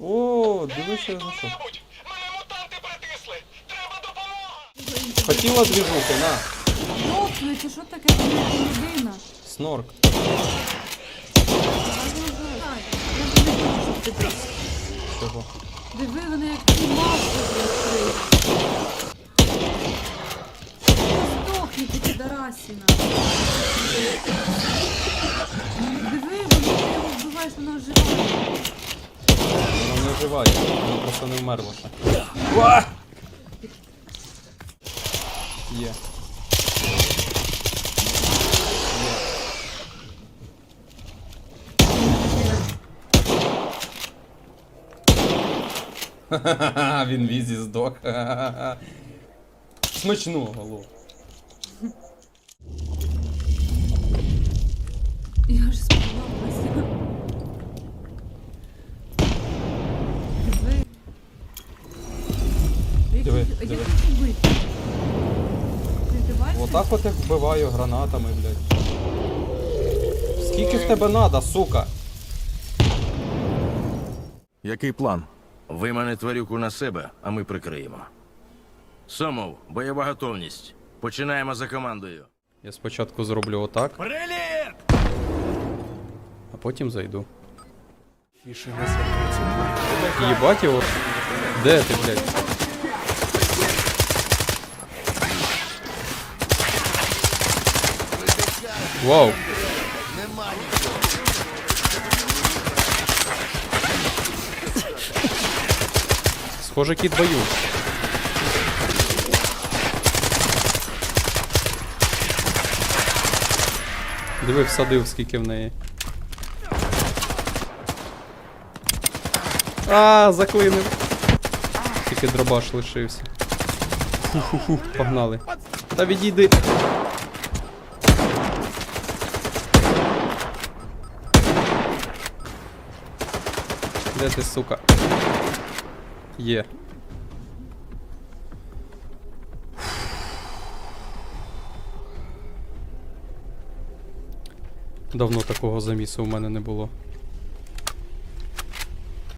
О, диви, що я знайшов. Хто-небудь! Мене мутанти притисли! Треба допомога! Хотіла двіжухи, на. Це що таке це не людина? Снорк. Чого? Диви, вони як ці маски відкриють. Здохні, ти підарасіна. Диви, вони ти його вбиваєш, вона оживає. Не вона просто не вмерла ще. Уа! Є. Ха-ха-ха, Він візі здох. Ха-ха-ха. Смачного, голов. Я ж сподобалася. Диви. Як Диви, їх- Як диви. їх убити? Ти здиваєшся? Отак от як вбиваю гранатами, блядь. Скільки в тебе надо, сука? Який план? Вимане тварюку на себе, а ми прикриємо. Сомов, бойова готовність. Починаємо за командою. Я спочатку зроблю отак, Приліт! а потім зайду. Єбать його. Де ти, блядь? Вау. Схоже, кіт бою. Диви, всадив, скільки в неї. А, заклинив. Тільки дробаш лишився. Фу-фу-фу, погнали. Та відійди. Де ти, сука? Є. Давно такого замісу у мене не було.